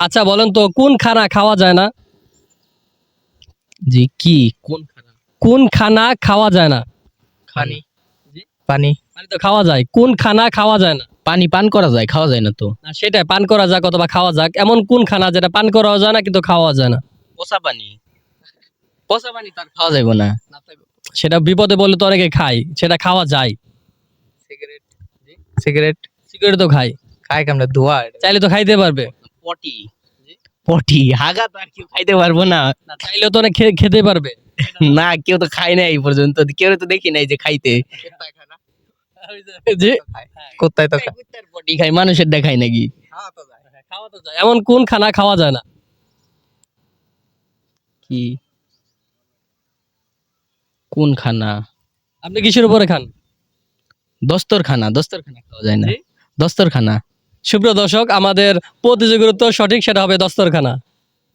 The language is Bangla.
আচ্ছা বলেন তো কোন খানা খাওয়া যায় না? জি কি? কোন খানা? কোন খানা খাওয়া যায় না? খানি জি? পানি। পানি তো খাওয়া যায়। কোন খানা খাওয়া যায় না? পানি পান করা যায় খাওয়া যায় না তো। না সেটাই পান করা যাক অথবা খাওয়া যাক। এমন কোন খানা যেটা পান করা যায় না কিন্তু খাওয়া যায় না? পচা পানি। পচা পানি তার খাওয়া যাইব না। সেটা বিপদে বলে তো অনেকে খায় সেটা খাওয়া যায়। সিগারেট। Cigarette cigarette. তো খাই খাই কামড়া ধোয়া। চাইলে তো খাইতে পারবে। পটি। পটি হাগা তো আর কেউ খাইতে পারব না। তো অনেক খেতে পারবে। না কেউ তো খায় এই পর্যন্ত। কেউ তো দেখি নাই যে খাইতে। কোথায় তো পটি। খাই মানুষের দেখাই নাকি? খাওয়া তো যায়। এমন কোন খানা খাওয়া যায় না? কি? কোন খানা? আপনি কিসের উপরে খান? দস্তর খানা দস্তর খানা খাওয়া যায় না। জি? সুপ্রিয় দর্শক আমাদের প্রতিযোগিতা সঠিক সেটা হবে দস্তরখানা।